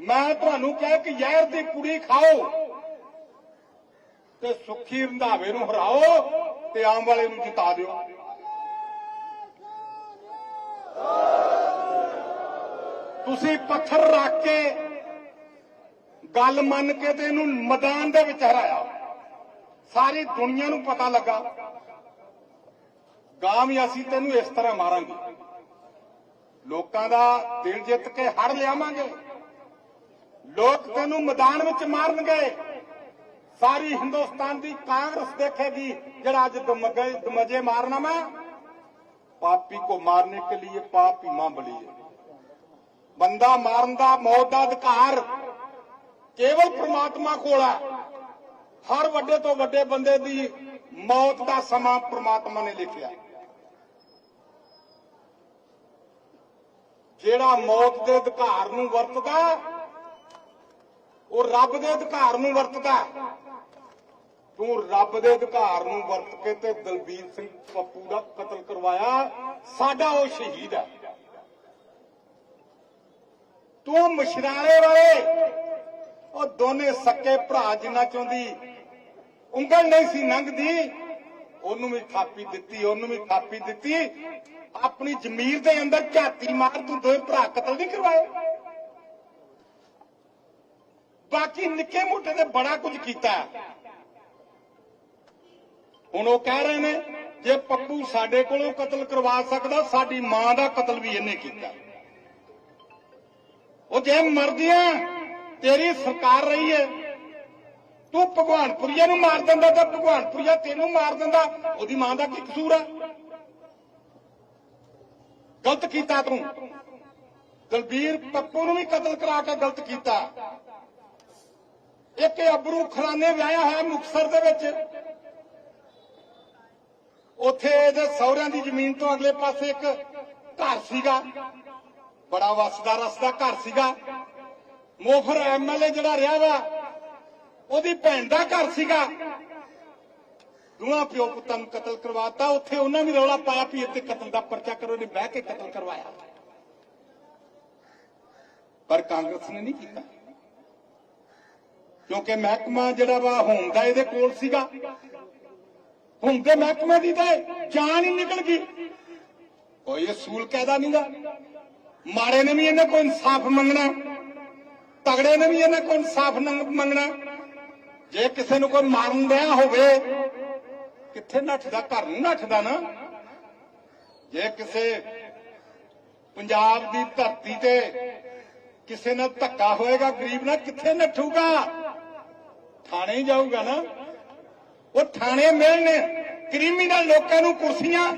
ਮੈਂ ਤੁਹਾਨੂੰ ਕਿਹਾ ਕਿ ਜ਼ਹਿਰ ਦੀ ਕੁੜੀ ਖਾਓ ਤੇ ਸੁੱਖੀ ਰੰਧਾਵੇ ਨੂੰ ਹਰਾਓ ਤੇ ਆਮ ਵਾਲੇ ਨੂੰ ਜਿਤਾ ਦਿਓ। ਤੁਸੀਂ ਪੱਥਰ ਰੱਖ ਕੇ ਗੱਲ ਮੰਨ ਕੇ ਤੇ ਇਹਨੂੰ ਮੈਦਾਨ ਦੇ ਵਿੱਚ ਹਰਾਇਆ। ਸਾਰੀ ਦੁਨੀਆ ਨੂੰ ਪਤਾ ਲੱਗਾ। ਗਾਂ ਵੀ ਅਸੀਂ ਤੈਨੂੰ ਇਸ ਤਰ੍ਹਾਂ ਮਾਰਾਂਗੇ। ਲੋਕਾਂ ਦਾ ਦਿਲ ਜਿੱਤ ਕੇ ਹੜ ਲਿਆਵਾਂਗੇ। ਲੋਕ ਤੈਨੂੰ ਮੈਦਾਨ ਵਿੱਚ ਮਾਰਨਗੇ। ਸਾਰੀ ਹਿੰਦੁਸਤਾਨ ਦੀ ਕਾਂਗਰਸ ਦੇਖੇਗੀ, ਜਿਹੜਾ ਅੱਜ ਦਮਜੇ ਮਾਰਨਾ ਮੈਂ ਪਾਪੀ ਕੋ ਮਾਰਨੇ ਕੇ ਲਈ ਪਾਪ ਹੀ ਮਾਂ ਬਲੀ ਹੈ ਬੰਦਾ ਮਾਰਨ ਦਾ ਮੌਤ ਦਾ ਅਧਿਕਾਰ ਕੇਵਲ ਪ੍ਰਮਾਤਮਾ ਕੋਲ ਹੈ ਹਰ ਵੱਡੇ ਤੋਂ ਵੱਡੇ ਬੰਦੇ ਦੀ ਮੌਤ ਦਾ ਸਮਾਂ ਪ੍ਰਮਾਤਮਾ ਨੇ ਲਿਖਿਆ। ਜਿਹੜਾ ਮੌਤ ਦੇ ਅਧਿਕਾਰ ਨੂੰ ਵਰਤਦਾ ਉਹ ਰੱਬ ਦੇ ਅਧਿਕਾਰ ਨੂੰ ਵਰਤਦਾ ਤੂੰ ਰੱਬ ਦੇ ਅਧਿਕਾਰ ਨੂੰ ਵਰਤ ਕੇ ਤੇ ਦਲਬੀਰ ਸਿੰਘ ਪੱਪੂ ਦਾ ਕਤਲ ਕਰਵਾਇਆ। ਸਾਡਾ ਉਹ ਸ਼ਹੀਦ ਹੈ। ਤੂੰ ਮਸ਼ਰਾਲੇ ਵਾਲੇ, ਉਹ ਦੋਨੇ ਸੱਕੇ ਭਰਾ ਜਿੰਨਾ ਚਾਹੁੰਦੀ ਉਂਗਲ ਨਹੀਂ ਸੀ ਲੰਘਦੀ ਉਹਨੂੰ ਵੀ ਥਾਪੀ ਦਿੱਤੀ, ਉਹਨੂੰ ਵੀ ਥਾਪੀ ਦਿੱਤੀ। ਆਪਣੀ ਜ਼ਮੀਰ ਦੇ ਅੰਦਰ ਝਾਤੀ ਮਾਰ ਤੂੰ ਦੋਵੇਂ ਭਰਾ ਕਤਲ ਨਹੀਂ ਕਰਵਾਏ। ਬਾਕੀ ਨਿੱਕੇ ਮੋਟੇ ਤੇ ਬੜਾ ਕੁਝ ਕੀਤਾ। ਹੁਣ ਉਹ ਕਹਿ ਰਹੇ ਨੇ, ਜੇ ਪੱਪੂ ਸਾਡੇ ਕੋਲੋਂ ਕਤਲ ਕਰਵਾ ਸਕਦਾ, ਸਾਡੀ ਮਾਂ ਦਾ ਕਤਲ ਵੀ ਇਹਨੇ ਕੀਤਾ। ਉਹ ਜੇ ਮਰਦੀਆਂ ਤੇਰੀ ਸਰਕਾਰ ਰਹੀ ਹੈ। ਤੂੰ ਭਗਵਾਨਪੁਰੀਆ ਨੂੰ ਮਾਰ ਦਿੰਦਾ ਤਾਂ ਭਗਵਾਨਪੁਰੀਆ ਤੈਨੂੰ ਮਾਰ ਦਿੰਦਾ, ਉਹਦੀ ਮਾਂ ਦਾ ਕੀ ਕਸੂਰ ਹੈ ਗਲਤ ਕੀਤਾ ਤੂੰ। ਦਲਬੀਰ ਪੱਪੂ ਨੂੰ ਵੀ ਕਤਲ ਕਰਾ ਕੇ ਗਲਤ ਕੀਤਾ। ਇੱਕ ਅਬਰੂ ਖਰਾਨੇ ਵਿਆਹਿਆ ਹੋਇਆ ਮੁਕਸਰ ਦੇ ਵਿੱਚ। ਉੱਥੇ ਇਹਦੇ ਸਹੁਰਿਆਂ ਦੀ ਜ਼ਮੀਨ ਤੋਂ ਅਗਲੇ ਪਾਸੇ ਇੱਕ ਘਰ ਸੀਗਾ। ਬੜਾ ਵਸਦਾ ਰਸਦਾ ਘਰ ਸੀਗਾ। ਮੋਫਰ ਐਮਐਲਏ ਜਿਹੜਾ ਰਿਹਾ ਵਾ, ਉਹਦੀ ਭੈਣ ਦਾ ਘਰ ਸੀਗਾ। ਦੋਹਾਂ ਪਿਓ ਪੁੱਤਾਂ ਨੂੰ ਕਤਲ ਕਰਵਾਤਾ। ਉੱਥੇ ਉਹਨਾਂ ਨੇ ਰੌਲਾ ਪਾਇਆ ਵੀ ਇੱਥੇ ਕਤਲ ਦਾ ਪਰਚਾ ਕਰੋ ਨੇ ਬਹਿ ਕੇ ਕਤਲ ਕਰਵਾਇਆ। ਪਰ ਕਾਂਗਰਸ ਨੇ ਨਹੀਂ ਕੀਤਾ। ਕਿਉਂਕਿ ਮਹਿਕਮਾ ਜਿਹੜਾ ਵਾ ਹੋਮ ਦਾ ਇਹਦੇ ਕੋਲ ਸੀਗਾ। ਹੁਣ ਦੇ ਮਹਿਕਮੇ ਦੀ ਤੇ ਜਾਨ ਹੀ ਨਿਕਲ ਗਈ। ਕੋਈ ਅਸੂਲ ਕਾਇਦਾ ਨਹੀਂਗਾ। ਮਾੜੇ ਨੇ ਵੀ ਇਹਨਾਂ ਕੋਲ ਇਨਸਾਫ ਮੰਗਣਾ ਤਗੜੇ ਨੇ ਵੀ ਇਹਨਾਂ ਕੋਲ ਇਨਸਾਫ ਮੰਗਣਾ ਜੇ ਕਿਸੇ ਨੂੰ ਕੋਈ ਮਾਰਨ ਦਿਆ ਹੋਵੇ, ਕਿੱਥੇ ਨੱਠਦਾ, ਘਰ ਨੂੰ ਨੱਠਦਾ ਨਾ। ਜੇ ਕਿਸੇ ਪੰਜਾਬ ਦੀ ਧਰਤੀ ਤੇ ਕਿਸੇ ਨਾਲ ਧੱਕਾ ਹੋਏਗਾ, ਗਰੀਬ ਨਾਲ ਕਿੱਥੇ ਨੱਠੂਗਾ? ਥਾਣੇ ਜਾਊਗਾ ਨਾ, ਉਹ ਥਾਣੇ ਮਿਲਣੇ, ਕ੍ਰਿਮੀਨਲ ਲੋਕਾਂ ਨੂੰ ਕੁਰਸੀਆਂ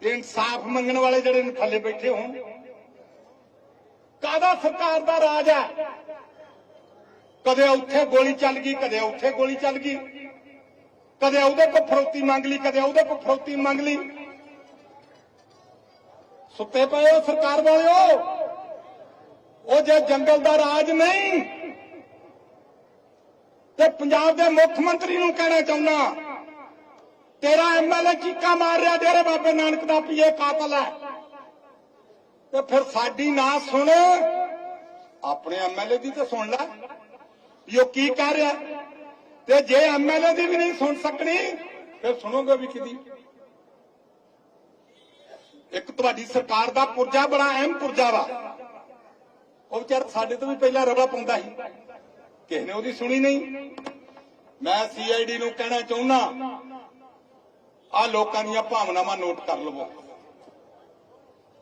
ਤੇ ਇਨਸਾਫ ਮੰਗਣ ਵਾਲੇ ਜਿਹੜੇ ਨੇ ਥੱਲੇ ਬੈਠੇ ਹੋਣ। ਕਾਦਾ ਸਰਕਾਰ ਦਾ ਰਾਜ ਹੈ? ਕਦੇ ਉੱਥੇ ਗੋਲੀ ਚੱਲ ਗਈ, ਕਦੇ ਉੱਥੇ ਗੋਲੀ ਚੱਲ ਗਈ। ਕਦੇ ਉਹਦੇ ਕੋਲ ਫਰੋਤੀ ਮੰਗ ਲਈ, ਕਦੇ ਉਹਦੇ ਕੋਲ ਫਰੋਤੀ ਮੰਗ ਲਈ। ਸੁੱਤੇ ਪਏ ਹੋ ਸਰਕਾਰ ਵਾਲਿਓ। ਉਹ ਜੇ ਜੰਗਲ ਦਾ ਰਾਜ ਨਹੀਂ ਤੇ ਪੰਜਾਬ ਦੇ ਮੁੱਖ ਮੰਤਰੀ ਨੂੰ ਕਹਿਣਾ ਚਾਹੁੰਦਾ ਤੇਰਾ ਐਮਐਲਏ ਚੀਕਾ ਮਾਰ ਰਿਹਾ, ਡੇਰੇ ਬਾਬੇ ਨਾਨਕ ਦਾ ਪੀਏ ਕਾਤਲ ਹੈ। ਤੇ ਫਿਰ ਸਾਡੀ ਨਾ ਸੁਣ, ਆਪਣੇ ਐਮਐਲਏ ਦੀ ਤਾਂ ਸੁਣ ਲੈ, ਵੀ ਉਹ ਕੀ ਕਰ ਰਿਹਾ। ਤੇ ਜੇ ਐਮਐਲਏ ਦੀ ਵੀ ਨਹੀਂ ਸੁਣ ਸਕਣੀ, ਫਿਰ ਸੁਣੋਗੇ ਵੀ ਕਿਦੀ ਇੱਕ ਤੁਹਾਡੀ ਸਰਕਾਰ ਦਾ ਪੁਰਜਾ ਬੜਾ ਅਹਿਮ ਪੁਰਜਾ ਵਾ। ਉਹ ਵਿਚਾਰ ਸਾਡੇ ਤੋਂ ਵੀ ਪਹਿਲਾਂ ਰਵਾ ਪਾਉਂਦਾ ਸੀ। ਕਿਸੇ ਨੇ ਉਹਦੀ ਸੁਣੀ ਨਹੀਂ। ਮੈਂ ਸੀਆਈਡੀ ਨੂੰ ਕਹਿਣਾ ਚਾਹੁੰਦਾ ਆ ਲੋਕਾਂ ਦੀਆਂ ਭਾਵਨਾਵਾਂ ਨੋਟ ਕਰ ਲਵੋ।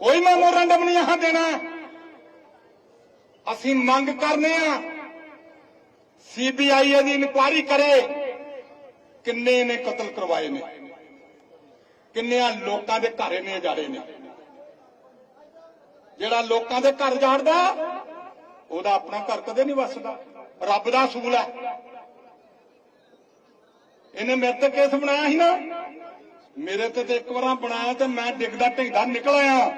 ਕੋਈ ਮੈਮੋਰੰਡਮ ਨਹੀਂ ਆਹ ਦੇਣਾ। ਅਸੀਂ ਮੰਗ ਕਰਨੇ ਆ ਸੀਬੀਆਈ ਦੀ ਇਨਕੁਆਇਰੀ ਕਰੇ। ਕਿੰਨੇ ਨੇ ਕਤਲ ਕਰਵਾਏ ਨੇ? ਕਿੰਨਿਆਂ ਲੋਕਾਂ ਦੇ ਘਰ ਨੇ ਜਾੜੇ ਨੇ? ਜਿਹੜਾ ਲੋਕਾਂ ਦੇ ਘਰ ਜਾੜਦਾ ਉਹਦਾ ਆਪਣਾ ਘਰ ਕਦੇ ਨਹੀਂ ਵਸਦਾ। ਰੱਬ ਦਾ ਅਸੂਲ ਹੈ। ਇਹਨੇ ਮੇਰੇ ਤੇ ਕੇਸ ਬਣਾਇਆ ਸੀ ਨਾ। ਮੇਰੇ ਤੇ ਤੇ ਇੱਕ ਵਾਰਾਂ ਬਣਾਇਆ ਤੇ ਮੈਂ ਡਿੱਗਦਾ ਢਿੱਗਦਾ ਨਿਕਲ ਆਇਆ।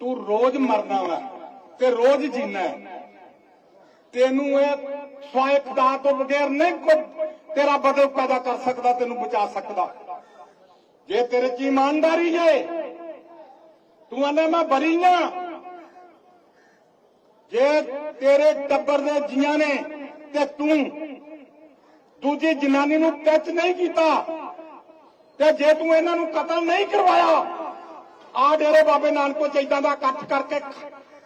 ਤੂੰ ਰੋਜ਼ ਮਰਨਾ ਵਾ ਤੇ ਰੋਜ਼ ਜੀਣਾ ਤੈਨੂੰ ਇਹ ਸਵਾਇ ਖੁਦਾ ਤੋਂ ਬਗੈਰ ਨਹੀਂ ਕੋਈ ਤੇਰਾ ਬਦਲ ਪੈਦਾ ਕਰ ਸਕਦਾ, ਤੈਨੂੰ ਬਚਾ ਸਕਦਾ। ਜੇ ਤੇਰੇ ਚ ਇਮਾਨਦਾਰੀ ਹੈ ਤੂੰ ਆਨੇ ਮੈਂ ਬਰੀ ਆ। ਜੇ ਤੇਰੇ ਟੱਬਰ ਦੇ ਜੀਆਂ ਨੇ ਤੇ ਤੂੰ ਦੂਜੀ ਜਨਾਨੀ ਨੂੰ ਟੱਚ ਨਹੀਂ ਕੀਤਾ ਤੇ ਜੇ ਤੂੰ ਇਹਨਾਂ ਨੂੰ ਕਤਲ ਨਹੀਂ ਕਰਵਾਇਆ, ਆ ਡੇਰੇ ਬਾਬੇ ਨਾਨਕੋ ਚ ਇਦਾਂ ਦਾ ਇਕੱਠ ਕਰਕੇ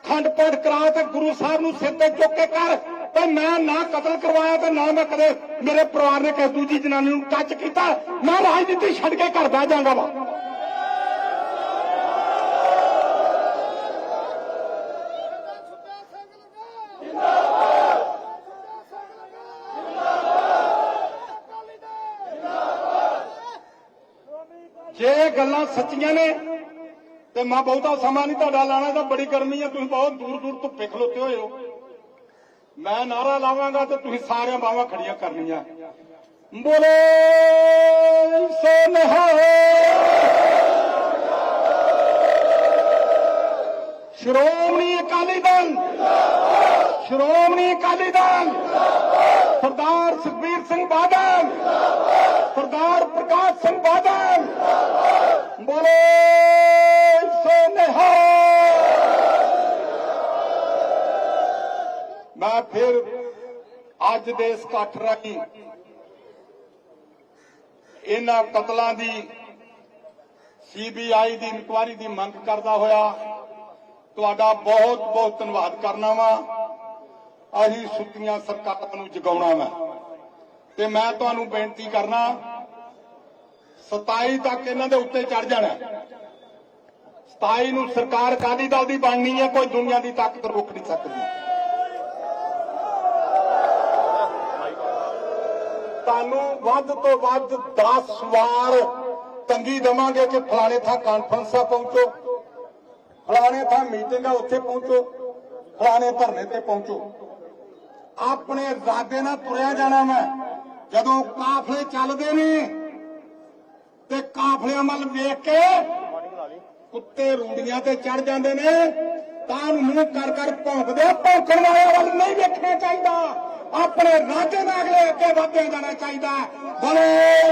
ਖੰਡ ਪਾਠ ਕਰਾ ਤੇ ਗੁਰੂ ਸਾਹਿਬ ਨੂੰ ਸਿਰ ਤੇ ਚੁੱਕ ਕੇ ਕਰ, ਤੇ ਮੈਂ ਨਾ ਕਤਲ ਕਰਵਾਇਆ ਤੇ ਨਾ ਮੈਂ ਕਦੇ ਮੇਰੇ ਪਰਿਵਾਰ ਨੇ ਕਿਸੇ ਦੂਜੀ ਜਨਾਨੀ ਨੂੰ ਟੱਚ ਕੀਤਾ, ਮੈਂ ਰਾਜਨੀਤੀ ਛੱਡ ਕੇ ਘਰ ਬਹਿ ਜਾਵਾਂਗਾ। ਵਾ ਜੇ ਇਹ ਗੱਲਾਂ ਸੱਚੀਆਂ ਨੇ ਤੇ ਮੈਂ ਬਹੁਤਾ ਸਮਾਂ ਨਹੀਂ ਤੁਹਾਡਾ ਲਾਣਾ ਤਾਂ ਬੜੀ ਗਰਮੀ ਹੈ ਤੁਸੀਂ ਬਹੁਤ ਦੂਰ ਦੂਰ ਧੁੱਪੇ ਖਲੋਤੇ ਹੋਏ ਹੋ। ਮੈਂ ਨਾਰਾ ਲਾਵਾਂਗਾ ਤੇ ਤੁਸੀਂ ਸਾਰਿਆਂ ਬਾਹਾਂ ਖੜੀਆਂ ਕਰਨੀਆਂ। ਬੋਲੇ ਸੋ ਨਿਹਾਲ ਸ਼੍ਰੋਮਣੀ ਅਕਾਲੀ ਦਲ। ਸ਼੍ਰੋਮਣੀ ਅਕਾਲੀ ਦਲ। ਸਰਦਾਰ ਸੁਖਬੀਰ ਸਿੰਘ ਬਾਦਲ, ਸਰਦਾਰ ਪ੍ਰਕਾਸ਼ ਸਿੰਘ ਬਾਦਲ। ਬੋਲੇ ਸੋ ਮੈਂ ਫਿਰ ਅੱਜ ਦੇ ਇਸ ਇਕੱਠ ਰਾਹੀਂ ਇਹਨਾਂ ਕਤਲਾਂ ਦੀ ਸੀਬੀਆਈ ਦੀ ਇਨਕੁਆਇਰੀ ਦੀ ਮੰਗ ਕਰਦਾ ਹੋਇਆ, ਤੁਹਾਡਾ ਬਹੁਤ ਬਹੁਤ ਧੰਨਵਾਦ ਕਰਨਾ ਵਾਂ। ਅਸੀਂ ਸੁੱਤੀਆਂ ਸਰਕਾਰਾਂ ਨੂੰ ਜਗਾਉਣਾ ਵਾ ਤੇ ਮੈਂ ਤੁਹਾਨੂੰ ਬੇਨਤੀ ਕਰਨਾ 27 ਤੱਕ ਇਹਨਾਂ ਦੇ ਉੱਤੇ ਚੜ ਜਾਣਾ। 27 ਨੂੰ ਸਰਕਾਰ ਕਾਦੀ ਦਲ ਦੀ ਬਣਨੀ ਹੈ ਕੋਈ ਦੁਨੀਆ ਦੀ ਤਾਕਤ ਰੋਕ ਨਹੀਂ ਸਕਦੀ। ਤੁਹਾਨੂੰ ਵੱਧ ਤੋਂ ਵੱਧ 10 ਵਾਰ ਤੰਗੀ ਦਵਾਂਗੇ ਕਿ ਫਲਾਣੇ ਥਾਂ ਕਾਨਫਰੰਸਾਂ ਪਹੁੰਚੋ, ਫਲਾਣੇ ਥਾਂ ਮੀਟਿੰਗਾਂ ਉੱਥੇ ਪਹੁੰਚੋ, ਫਲਾਣੇ ਧਰਨੇ ਤੇ ਪਹੁੰਚੋ। ਆਪਣੇ ਇਰਾਦੇ ਨਾਲ ਤੁਰਿਆ ਜਾਣਾ ਮੈਂ। ਜਦੋਂ ਕਾਫਲੇ ਚੱਲਦੇ ਨੇ, ਤੇ ਕਾਫਲਿਆਂ ਵੱਲ ਵੇਖ ਕੇ ਕੁੱਤੇ ਰੂੜੀਆਂ ਤੇ ਚੜ ਜਾਂਦੇ ਨੇ, ਤਾਂ ਮੂੰਹ ਕਰ ਕਰ ਭੌਂਕਦੇ ਭੌਂਕਣ ਵਾਲਿਆਂ ਵੱਲ ਨਹੀਂ ਵੇਖਣਾ ਚਾਹੀਦਾ। ਆਪਣੇ ਰਾਜੇ ਨਾਲ ਅਗਲੇ ਅੱਗੇ ਵਧਦੇ ਜਾਣਾ ਚਾਹੀਦਾ। ਬਲੇ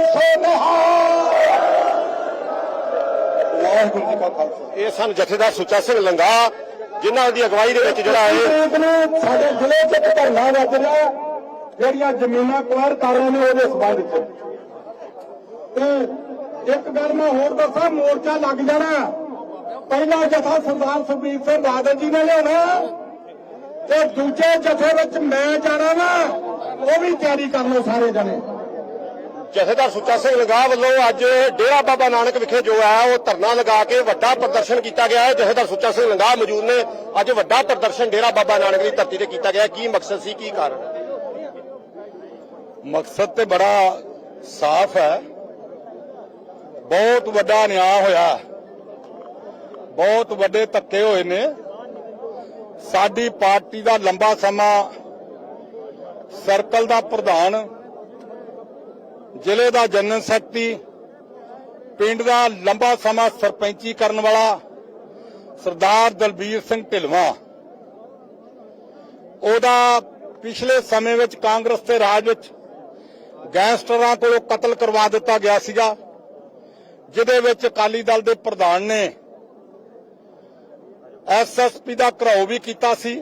ਸੋ ਵਾਹਿਗੁਰੂ ਜੀ ਕਾ ਖਾਲਸਾ ਇਹ ਸਨ ਜਥੇਦਾਰ ਸੁੱਚਾ ਸਿੰਘ ਲੰਗਾ। ਜਿਨ੍ਹਾਂ ਦੀ ਅਗਵਾਈ ਦੇ ਵਿੱਚ ਜਿਹੜਾ ਇਹ ਸਾਡੇ ਜ਼ਿਲ੍ਹੇ 'ਚ ਇੱਕ ਧਰਨਾ ਵੱਜ ਰਿਹਾ ਜਿਹੜੀਆਂ ਜ਼ਮੀਨਾਂ ਕੁਆਰ ਕਰ ਰਹੇ ਨੇ ਉਹਦੇ ਸਬੰਧ 'ਚ। ਤੇ ਇੱਕ ਗੱਲ ਮੈਂ ਹੋਰ ਦੱਸਾਂ, ਮੋਰਚਾ ਲੱਗ ਜਾਣਾ। ਪਹਿਲਾ ਜਥਾ ਸਰਦਾਰ ਸੁਖਬੀਰ ਸਿੰਘ ਬਾਦਲ ਜੀ ਨੇ ਲਿਆਉਣਾ ਤੇ ਦੂਜੇ ਜਥੇ ਵਿੱਚ ਮੈਂ ਜਾਣਾ ਨਾ ਉਹ ਵੀ ਤਿਆਰੀ ਕਰ ਲਓ ਸਾਰੇ ਜਣੇ। ਜਥੇਦਾਰ ਸੁੱਚਾ ਸਿੰਘ ਲੰਗਾ ਵੱਲੋਂ ਅੱਜ ਡੇਰਾ ਬਾਬਾ ਨਾਨਕ ਵਿਖੇ ਜੋ ਹੈ, ਉਹ ਧਰਨਾ ਲਗਾ ਕੇ ਵੱਡਾ ਪ੍ਰਦਰਸ਼ਨ ਕੀਤਾ ਗਿਆ ਹੈ। ਜਥੇਦਾਰ ਸੁੱਚਾ ਸਿੰਘ ਲੰਗਾ ਮੌਜੂਦ ਨੇ। ਅੱਜ ਵੱਡਾ ਪ੍ਰਦਰਸ਼ਨ ਡੇਰਾ ਬਾਬਾ ਨਾਨਕ ਦੀ ਧਰਤੀ ਤੇ ਕੀਤਾ ਗਿਆ। ਕੀ ਮਕਸਦ ਸੀ, ਕੀ ਕਾਰਨ? ਮਕਸਦ ਤੇ ਬੜਾ ਸਾਫ਼ ਹੈ। ਬਹੁਤ ਵੱਡਾ ਨਿਆਂ ਹੋਇਆ ਬਹੁਤ ਵੱਡੇ ਧੱਕੇ ਹੋਏ ਨੇ। ਸਾਡੀ ਪਾਰਟੀ ਦਾ ਲੰਬਾ ਸਮਾਂ ਸਰਕਲ ਦਾ ਪ੍ਰਧਾਨ ਜ਼ਿਲ੍ਹੇ ਦਾ ਜਨਰਲ ਸੈਕਟਰੀ, ਪਿੰਡ ਦਾ ਲੰਬਾ ਸਮਾਂ ਸਰਪੰਚੀ ਕਰਨ ਵਾਲਾ ਸਰਦਾਰ ਦਲਬੀਰ ਸਿੰਘ ਢਿਲਵਾਂ। ਉਹਦਾ ਪਿਛਲੇ ਸਮੇਂ ਵਿੱਚ ਕਾਂਗਰਸ ਦੇ ਰਾਜ ਵਿੱਚ ਗੈਂਗਸਟਰਾਂ ਕੋਲੋਂ ਕਤਲ ਕਰਵਾ ਦਿੱਤਾ ਗਿਆ ਸੀਗਾ, ਜਿਹਦੇ ਵਿੱਚ ਅਕਾਲੀ ਦਲ ਦੇ ਪ੍ਰਧਾਨ ਨੇ ਐਸਐਸਪੀ ਦਾ ਘਰਾਓ ਵੀ ਕੀਤਾ ਸੀ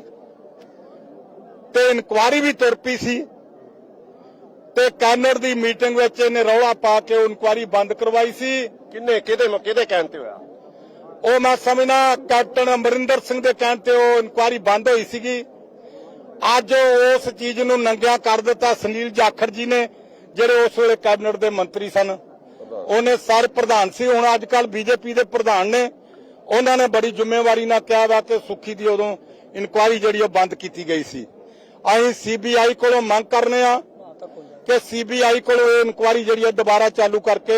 ਤੇ ਇਨਕੁਆਰੀ ਵੀ ਤੁਰ ਪਈ ਸੀ। ਤੇ ਕੈਨਰ ਦੀ ਮੀਟਿੰਗ ਵਿੱਚ ਇਹਨੇ ਰੌਲਾ ਪਾ ਕੇ ਉਹ ਇਨਕੁਆਰੀ ਬੰਦ ਕਰਵਾਈ ਸੀ। ਕਿੰਨੇ ਕਿਹਦੇ ਕਿਹਦੇ ਕਹਿਣ ਤੇ ਹੋਇਆ? ਉਹ ਮੈਂ ਸਮਝਣਾ ਕੈਪਟਨ ਅਮਰਿੰਦਰ ਸਿੰਘ ਦੇ ਕਹਿਣ ਤੇ ਉਹ ਇਨਕੁਆਰੀ ਬੰਦ ਹੋਈ ਸੀਗੀ। ਅੱਜ ਉਸ ਚੀਜ਼ ਨੂੰ ਨੰਗਿਆ ਕਰ ਦਿੱਤਾ ਸੁਨੀਲ ਜਾਖੜ ਜੀ ਨੇ ਜਿਹੜੇ ਉਸ ਵੇਲੇ ਕੈਬਨਿਟ ਦੇ ਮੰਤਰੀ ਸਨ। ਉਹਨੇ ਸਾਰੇ ਪ੍ਰਧਾਨ ਸੀ ਹੁਣ ਅੱਜ ਕੱਲ ਬੀਜੇਪੀ ਦੇ ਪ੍ਰਧਾਨ ਨੇ। ਉਹਨਾਂ ਨੇ ਬੜੀ ਜ਼ਿੰਮੇਵਾਰੀ ਨਾਲ ਕਿਹਾ ਵਾ ਕਿ ਸੁੱਖੀ ਦੀ ਉਦੋਂ ਇਨਕੁਆਰੀ ਜਿਹੜੀ ਉਹ ਬੰਦ ਕੀਤੀ ਗਈ ਸੀ। ਅਸੀਂ ਸੀਬੀਆਈ ਕੋਲੋਂ ਮੰਗ ਕਰਨੇ ਆ ਕਿ ਸੀਬੀਆਈ ਕੋਲੋਂ ਇਹ ਇਨਕੁਆਰੀ ਜਿਹੜੀ ਹੈ ਦੁਬਾਰਾ ਚਾਲੂ ਕਰਕੇ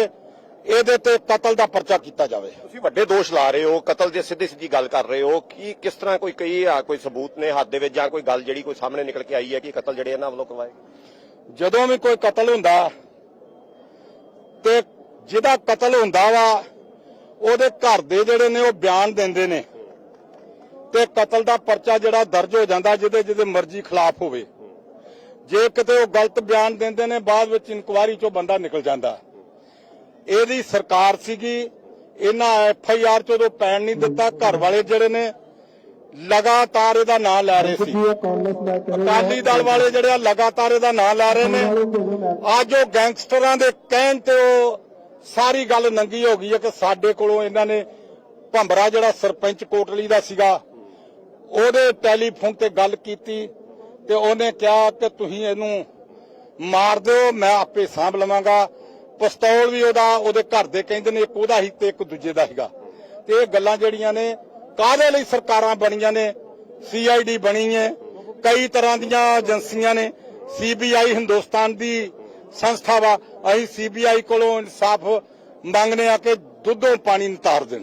ਇਹਦੇ ਤੇ ਕਤਲ ਦਾ ਪਰਚਾ ਕੀਤਾ ਜਾਵੇ। ਤੁਸੀਂ ਵੱਡੇ ਦੋਸ਼ ਲਾ ਰਹੇ ਹੋ ਕਤਲ ਦੀ ਸਿੱਧੀ ਸਿੱਧੀ ਗੱਲ ਕਰ ਰਹੇ ਹੋ। ਕੀ ਕਿਸ ਤਰ੍ਹਾਂ ਕੋਈ ਕਈ ਆ ਕੋਈ ਸਬੂਤ ਨੇ ਹੱਥ ਦੇ ਵਿੱਚ ਜਾਂ ਕੋਈ ਗੱਲ ਜਿਹੜੀ ਕੋਈ ਸਾਹਮਣੇ ਨਿਕਲ ਕੇ ਆਈ ਹੈ ਕਿ ਕਤਲ ਜਿਹੜੇ ਇਹਨਾਂ ਵੱਲੋਂ ਕਰਵਾਏ ਜਦੋਂ ਵੀ ਕੋਈ ਕਤਲ ਹੁੰਦਾ ਤੇ ਜਿਹਦਾ ਕਤਲ ਹੁੰਦਾ ਵਾ ਉਹਦੇ ਘਰ ਦੇ ਜਿਹੜੇ ਨੇ ਉਹ ਬਿਆਨ ਦਿੰਦੇ ਨੇ। ਤੇ ਕਤਲ ਦਾ ਪਰਚਾ ਜਿਹੜਾ ਦਰਜ ਹੋ ਜਾਂਦਾ ਜਿਹਦੇ ਜਿਹਦੇ ਮਰਜ਼ੀ ਖਿਲਾਫ ਹੋਵੇ। ਜੇ ਕਿਤੇ ਉਹ ਗਲਤ ਬਿਆਨ ਦਿੰਦੇ ਨੇ, ਬਾਅਦ ਵਿੱਚ ਇਨਕੁਆਰੀ ਚੋਂ ਬੰਦਾ ਨਿਕਲ ਜਾਂਦਾ। ਇਹਦੀ ਸਰਕਾਰ ਸੀਗੀ, ਇਹਨਾਂ ਐਫ ਆਈ ਆਰ ਚ ਪੈਣ ਨਹੀਂ ਦਿੱਤਾ, ਘਰ ਵਾਲੇ ਜਿਹੜੇ ਨੇ, ਲਗਾਤਾਰ ਇਹਦਾ ਨਾਂ ਲੈ ਰਹੇ ਸੀ। ਅਕਾਲੀ ਦਲ ਵਾਲੇ ਜਿਹੜੇ ਆ, ਲਗਾਤਾਰ ਇਹਦਾ ਨਾਂ ਲੈ ਰਹੇ ਨੇ। ਅੱਜ ਉਹ ਗੈਂਗਸਟਰਾਂ ਦੇ ਕਹਿਣ ਤੇ ਉਹ ਸਾਰੀ ਗੱਲ ਨੰਗੀ ਹੋ ਗਈ ਹੈ ਕਿ ਸਾਡੇ ਕੋਲੋਂ ਇਹਨਾਂ ਨੇ ਭੰਬਰਾ ਜਿਹੜਾ ਸਰਪੰਚ ਕੋਟਲੀ ਦਾ ਸੀਗਾ, ਉਹਦੇ ਟੈਲੀਫੋਨ ਤੇ ਗੱਲ ਕੀਤੀ। ਤੇ ਉਹਨੇ ਕਿਹਾ ਕਿ ਤੁਸੀਂ ਇਹਨੂੰ ਮਾਰ ਦਿਓ, ਮੈਂ ਆਪੇ ਸਾਂਭ ਲਵਾਂਗਾ। ਪਿਸਤੌਲ ਵੀ ਉਹਦਾ, ਉਹਦੇ ਘਰ ਦੇ ਕਹਿੰਦੇ ਨੇ ਇੱਕ ਉਹਦਾ ਹੀ ਤੇ ਇੱਕ ਦੂਜੇ ਦਾ ਸੀਗਾ ਤੇ ਇਹ ਗੱਲਾਂ ਜਿਹੜੀਆਂ ਨੇ, ਕਾਹਦੇ ਲਈ ਸਰਕਾਰਾਂ ਬਣੀਆਂ ਨੇ? ਸੀਆਈਡੀ ਬਣੀ ਹੈ। ਕਈ ਤਰ੍ਹਾਂ ਦੀਆਂ ਏਜੰਸੀਆਂ ਨੇ। ਸੀਬੀਆਈ ਹਿੰਦੁਸਤਾਨ ਦੀ ਸੰਸਥਾ ਵਾ। ਅਸੀਂ ਸੀਬੀਆਈ ਕੋਲੋਂ ਇਨਸਾਫ ਮੰਗਨੇ ਆ ਕਿ ਦੁੱਧੋਂ ਪਾਣੀ ਨਿਤਾਰ ਦੇਣ।